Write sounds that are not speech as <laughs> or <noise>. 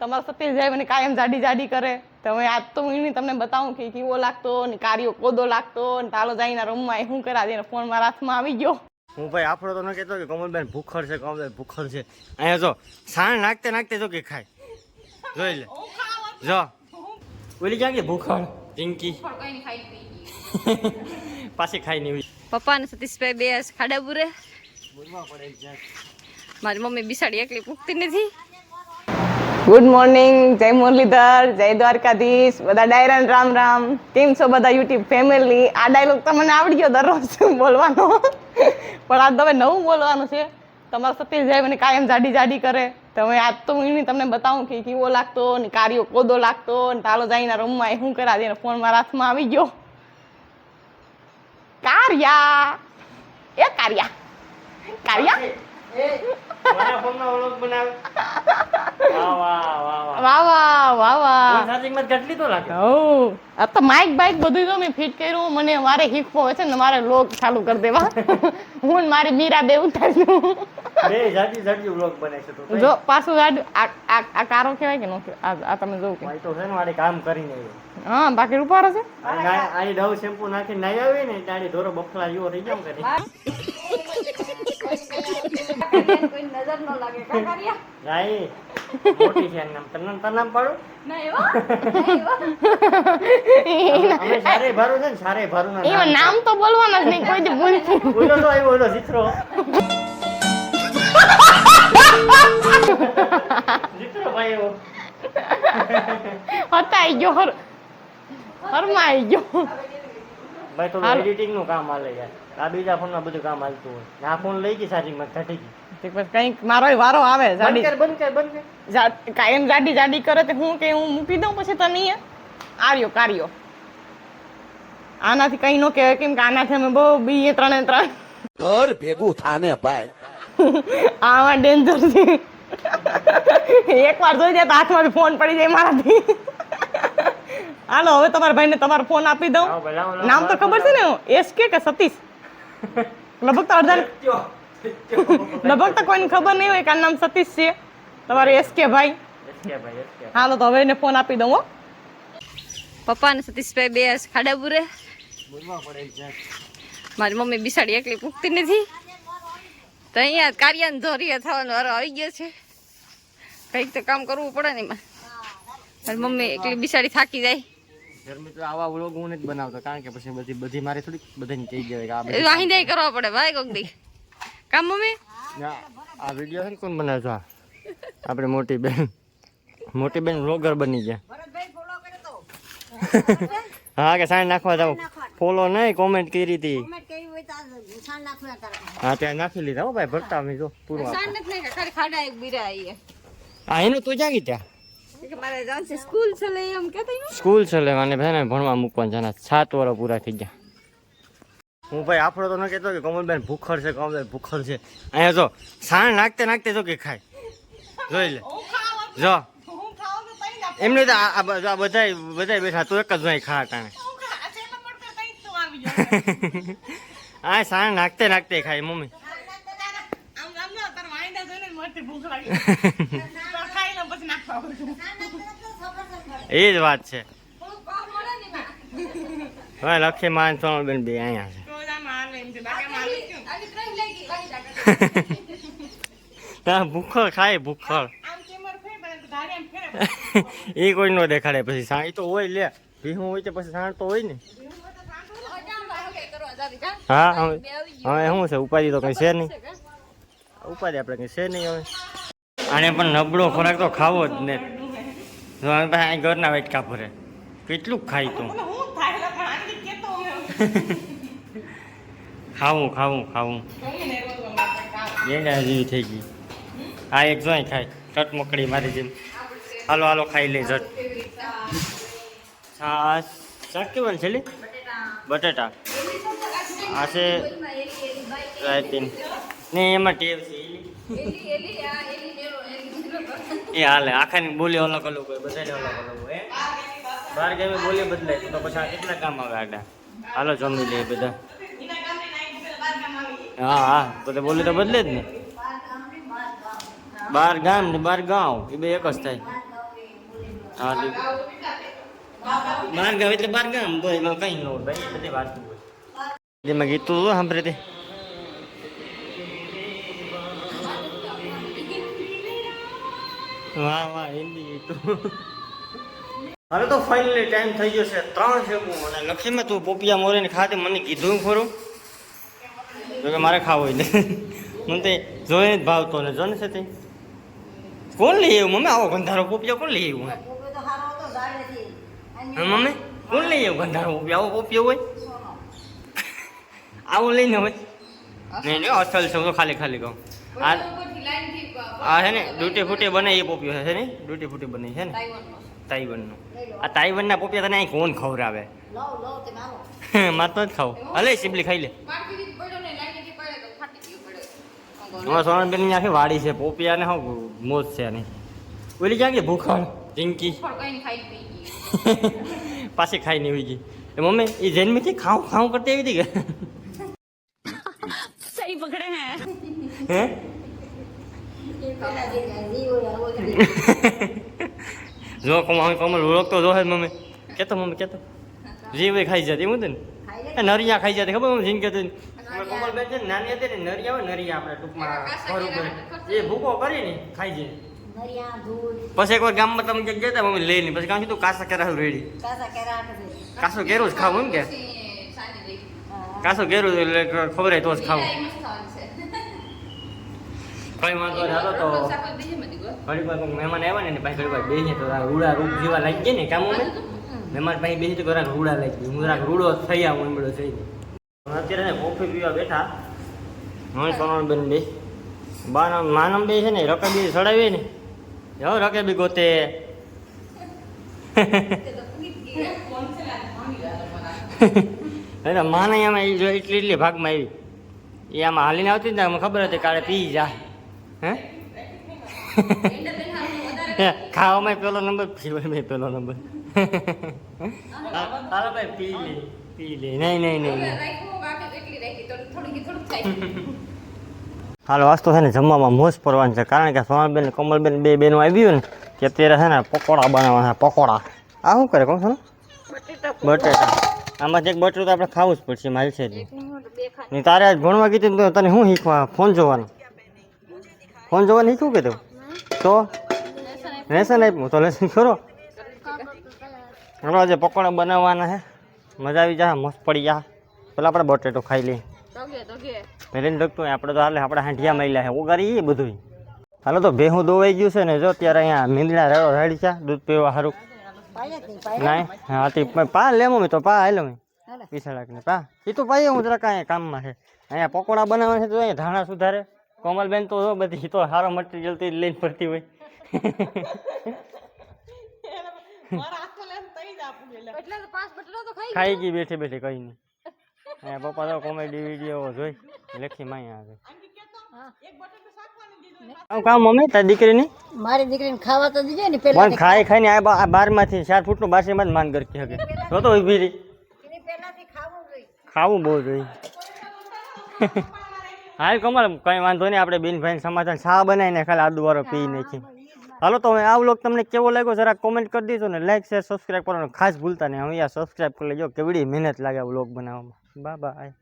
તમારા સતીશ જાય મને કાયમ જાડી જાડી કરે. તો હવે આજ તો હું એને તમને બતાવું કે કેવો લાગતો ને કાર્યો કોદો લાગતો ને તાલો જઈને રમવા શું કરા દે ફોન મારા હાથમાં આવી ગયો. હું ભાઈ આપણો તો ન કહેતો કે કમલબેન ભૂખર છે કમલબેન ભૂખર છે. અહીંયા જો સાણ નાખતે નાખતે જો કે ખાય. જોઈ લે. જો. ઓલી ક્યાં કે ભૂખર. પિંકી. <laughs> પાછી ખાઈ નહીં પપ્પા અને સતીશભાઈ બે ખાડા બુરે. બોલવા મારી મમ્મી બિસાડી એકલી પૂગતી નથી. ગુડ મોર્નિંગ જય મુરલીધર જય દ્વારકાધીશ બધા ડાયરાન રામ રામ. કેમ છો બધા યુટ્યુબ ફેમિલી આ ડાયલોગ તો મને આવડી ગયો દરરોજ <laughs> બોલવાનો. પણ આજ તમે નવું બોલવાનું છે. તમારા સતીશ જાય મને કાયમ જાડી જાડી કરે. તમે આજ તો હું તમને બતાવું કે કેવો લાગતો ને કાર્યો કોદો લાગતો ને તાલો જઈને રમવા શું કરા દે ફોન મારા હાથમાં આવી ગયો. કાર્યા. એ કાર્યા. કાર્યા? મારા ફોનમાં વ્લોગ બનાવે. વાહ વાહ વાહ વાહ. વાહ વાહ વાહ વાહ. ચાર્જિંગમાં કેટલી તો લાગે? હઉ. આ તો માઇક બાઇક બધું તો મેં ફિટ કર્યું મને મારે હોય છે ને મારે લોક ચાલુ કરી દેવા. હું ને મારી મીરા બે ઉતાર્યું બે જાજી જાજી વ્લોગ બનાવે છે તો જો પાછું આ આ આ કારો કહેવાય કે નો આ આ તમે જોઉં કે. તો છે ને મારે કામ કરીને આવ્યો. હા બાકી રૂપાર છે? આ આની ડવ શેમ્પુ નાખીને નાઈ આવી ને તારી ધોરો બફલા જેવો થઈ જાવ કરી કોઈ નજર ન લાગે કાકારિયા રાઈ મોટી છે નામ તને તને નામ પાડું ના એવા અમે સારે ભારું છે ને સારે ભારું ના એમાં નામ તો બોલવાના જ નહીં કોઈ દી ભૂલથી બોલો તો આવ્યો ઓલો ચિત્રો. ચિત્રો ભાઈ એવો હતાઈ ગયો હર હરમાઈ ગયો. ભાઈ તો. એડિટિંગનું કામ આલે યાર. આ બીજા ફોનમાં બધું કામ હાલતું હોય. ને આ ફોન લઈ ગઈ ચાર્જિંગમાં ઘટી ગઈ તે પછી કંઈક મારો વારો આવે બંધ જાડી. કર બંધ કર બંધ કર. જા- કાયમ જાડી જાડી કરે તે હું કે હું મૂકી દઉં પછી તને આર્યો કાર્યો. આનાથી કઈ નો કહેવાય કેમ કે આનાથી અમે બહુ બીએ ત્રણે ત્રણ. ઘર ભેગું થાને ભાઈ. આમાં ડેન્જર છે. એકવાર જોઈ જાય તો હાથમાંથી ફોન પડી જાય મારાથી. હાલો હવે તમારા ભાઈને તમારો ફોન આપી દઉં. લાવો ભાઈ, લાવો, લાવો, નામ તો લાવો, ખબર છે ને એસ કે કે સતીશ? લગભગ તો અડધા લગભગ તો કોઈને ખબર નહીં હોય કે નામ સતીશ છે. તમારે એસ કે ભાઈ. એસકે ભાઈ હાલો તો હવે એને ફોન આપી દઉં હો. પપ્પા અને સતીશભાઈ બે ખાડા છે. મારી મમ્મી બિસાડી એકલી પૂગતી નથી. તો અહીંયા કાર્યાન ધોરિયા થવાનો વારો આવી ગયો છે. કંઈક તો કામ કરવું પડે ને એમાં. મારી મમ્મી એકલી બિસાડી થાકી જાય. ગરમી તો આવા વ્લોગ હું નથી બનાવતો કારણ કે પછી બધી બધી મારે થોડીક બધાને કહી દેવાય કે આ એ બધી કરવા પડે ભાઈ કોક દી. કામ મમ્મી? ના, આ વીડિયો છે ને કોણ બનાવે છે? આ? આપણે મોટી બેન મોટી બેન વ્લોગર બની ગયા. હા કે સાઈન નાખવા જાવ ફોલો નહીં કોમેન્ટ કરી હતી. હા ત્યાં નાખી લીધા હો ભાઈ ભરતા અમે જો પૂરું હા એનું તું જાગી ત્યાં સ્કૂલ છે લે એમ કહેતા ઈ. સ્કૂલ છે લેવાને છે ને ભણવા મૂકવાનું છે સાત વર્ષ પૂરા થઈ ગયા. હું ભાઈ આપણો તો ન કહેતો કે કોમલબેન ભૂખર છે કોમલબેન ભૂખર છે. અહીંયા જો સાણ નાખતે નાખતે જો કે ખાય. જોઈ લે. જો. એમને તો આ બધા બધા બેઠા તું એક જ નહીં ખા કાણે <laughs> આ સાણ નાખતે નાખતે ખાય મમ્મી. <laughs> એ જ વાત છે. હવે લખી માન સોનલબેન બે અહીંયા છે. હા ભૂખર ખાય ભૂખર એ કોઈ નો દેખાડે પછી સાણ તો હોય લે. ભીહું હોય તો પછી સાણ તો હોય ને. હા હવે શું છે? ઉપાધિ તો કઈ છે નહીં. ઉપાધિ આપણે કઈ છે નહીં હવે. આને પણ નબળો ખોરાક તો ખાવો જ ને. ઘરના વેટકા ભરે. કેટલું ખાય તું? <laughs> ખાવું ખાવું ખાવું. ગેંડા જેવી થઈ ગઈ. આ એક જોઈ ખાય ચટ મકડી મારી જેમ. હાલો હાલો ખાઈ લે ઝટ. છાસ શાક કેવું છે લે બટેટા. આ છે રાયતીન. ને એમાં ટેવ છે. એ હાલે, આખાની બોલી અલગ અલગ હોય બધાને અલગ અલગ હોય બાર ગામે બોલી બદલાય, તો પછી કેટલા કામ આવે આડા? હાલો, જમી લે બધા. હા હા, બધા બોલી તો બદલે જ ને. બાર ગામ ને બાર ગામ એ બે એક જ થાય. હા બાર ગામ એટલે બાર ગામ એમાં કઈ ન ભાઈ બધી વાત જેમાં ગીતું સાંભળે તે. વાહ વાહ હિન્દી તો. હવે તો ફાઇનલી ટાઈમ થઈ ગયો છે ત્રણ હું અને લક્ષ્મી તું પોપિયા મોરીને ખાતે મને કીધું ખરું. જોકે મારે ખાવો હોય ને મને તે જોઈને જ ભાવતો ને જો ને છે તે કોણ લઈ આવ્યું? મમ્મી આવો ગંધારો પોપિયો કોણ લઈ આવ્યું હા મમ્મી કોણ લઈ આવ્યું ગંધારો પોપિયા? આવો પોપિયો હોય. આવો લઈને હોય. નહીં નહીં અસલ છે હું તો ખાલી ખાલી કહું. આ આ છે ને ડ્યુટી ફૂટી બને એ પોપિયો છે ને? ડૂટી ફૂટી બને છે ને? તાઈવનનો આ તાઈવનના પોપિયા તને અહીં કોણ ખવડાવે. <laughs> માર તો જ ખાવું. હલે સિબલી ખાઈ લે. અમારા સોનલબેનની આખી વાડી છે પોપિયા ને હું મોજ છે એની ઓલી ક્યાં ગઈ? ભૂખણ ચિંકી <laughs> પાછી ખાઈ નહીં ગઈ. એ મમ્મી એ જન્મથી ખાઉં ખાઉં કરતી આવી હતી કે? <laughs> સહી પકડે હે. હે? <laughs> જો કમલ કમલ ઓળખતો જો હે મમ્મી. કેતો મમ્મી કેતો? જીવે ખાઈ જતી હું ને? એ નરિયા ખાઈ જતી ખબર મમ્મી જીન કહેતી? કમલ બેન છે ને નાની હતી ને નરિયા હોય નરિયા આપણે ટૂંકમાં ઘર ઉપર એ ભૂકો કરી ને ખાઈ જાય. પછી એકવાર ગામમાં તમે ક્યાંક ગયા મમ્મી મમ્મી લઈને પછી કાં કીધું કાસા કેરા રેડી. કાસો કેરું જ ખાવું એમ કે? કાસો કેરું એટલે ખબર હોય તો જ ખાવું. કઈ વાંધો નહીં હાલો તો ઘણી વાર મહેમાન આવ્યા ને પછી ઘણી વાર બેસીએ તો આ રૂડા રૂપ જેવા લાગી ગયા ને કામ અમે. મહેમાન પાસે બેસી તો ઘણા રૂડા લાગી ગયા. હું જરાક રૂડો થઈ આવું એમડો થઈ ગયો. અત્યારે ને કોફી પીવા બેઠા. હું સોનલ બેન બે બાના માનમ બે છે ને રકાબી ચડાવી ને. જાઓ રકાબી ગોતે. એટલે માને આમાં એ જો એટલી એટલી ભાગમાં આવી. એ આમાં હાલીને આવતી ને ખબર હતી કાલે પી જા. હે? ખાવામાં પેલો નંબર પીવામાં પેલો નંબર. હાલો ભાઈ પી લે પી લે. નહીં નહીં નહીં હાલો વાસ્તુ છે ને જમવામાં મોજ પડવાનું છે કારણ કે સોનલબેન કમલબેન બે બેનો આવી હોય ને કે અત્યારે છે ને પકોડા બનાવવાના પકોડા. આ શું કરે કહું છું બટેટા આમાં એક બટેટું તો આપણે ખાવું જ પડશે મારી છે નહીં તારે આજ ભણવા કીધું તો તને શું શીખવા? ફોન જોવાનું. ફોન જોવા નહીં કહું કે તો? લેસન આપ્યું. તો લેસન કરો ચાલો આજે પકોડા બનાવવાના છે મજા આવી જાય મસ્ત પડી જા. પેલા આપણે બટેટો ખાઈ લઈએ. પહેલે ડગતું આપણે તો હાલે આપણે હાંઠિયા મહિલા છે ઓગારી એ બધું હાલો તો ભેહું દોવાઈ ગયું છે ને જો ત્યારે અહીંયા મીંદડા રેડો રેડી છે. દૂધ પીવા સારું નહીં હા તે પા લે મમ્મી તો પા હાલો મેં પીસડાક ને પા. એ તો પાઈએ હું જરા કાંઈ કામમાં છે અહીંયા પકોડા બનાવવાના છે તો અહીંયા ધાણા સુધારે. કોમલબેન તો બધી તો સારો મટીરિયલથી લઈને ફરતી હોય. ખાઈ ગઈ બેઠી બેઠી કઈ નહીં. એ પપ્પા તો કોમેડી વીડિયો જોઈ લખી માં આવે. કામ મમ્મી તારી દીકરીની? મારી દીકરીને ખાવા તો દીજે ને પેલા ખાઈ ખાઈને આ બારમાંથી ચાર ફૂટનું બાસીમાં માન કરતી જો તો ઊભી રહી ખાવું બહુ જોઈએ. હાલ કમર કઈ વાંધો નહીં, આપણે બેન ભાઈ સમાધાન શા બનાવીને ખાલી આદુ વાળો પી નાખી હાલો, તો હવે આ વ્લોગ તમને કેવો લાગ્યો જરા કોમેન્ટ કરી દીધો ને લાઈક શેર સબસ્ક્રાઈબ કરવાનું ખાસ ભૂલતા નહીં. હવે યાર સબસ્ક્રાઈબ કરી લેજો, કેવડી મહેનત લાગે વ્લોગ બનાવવામાં. બા બાય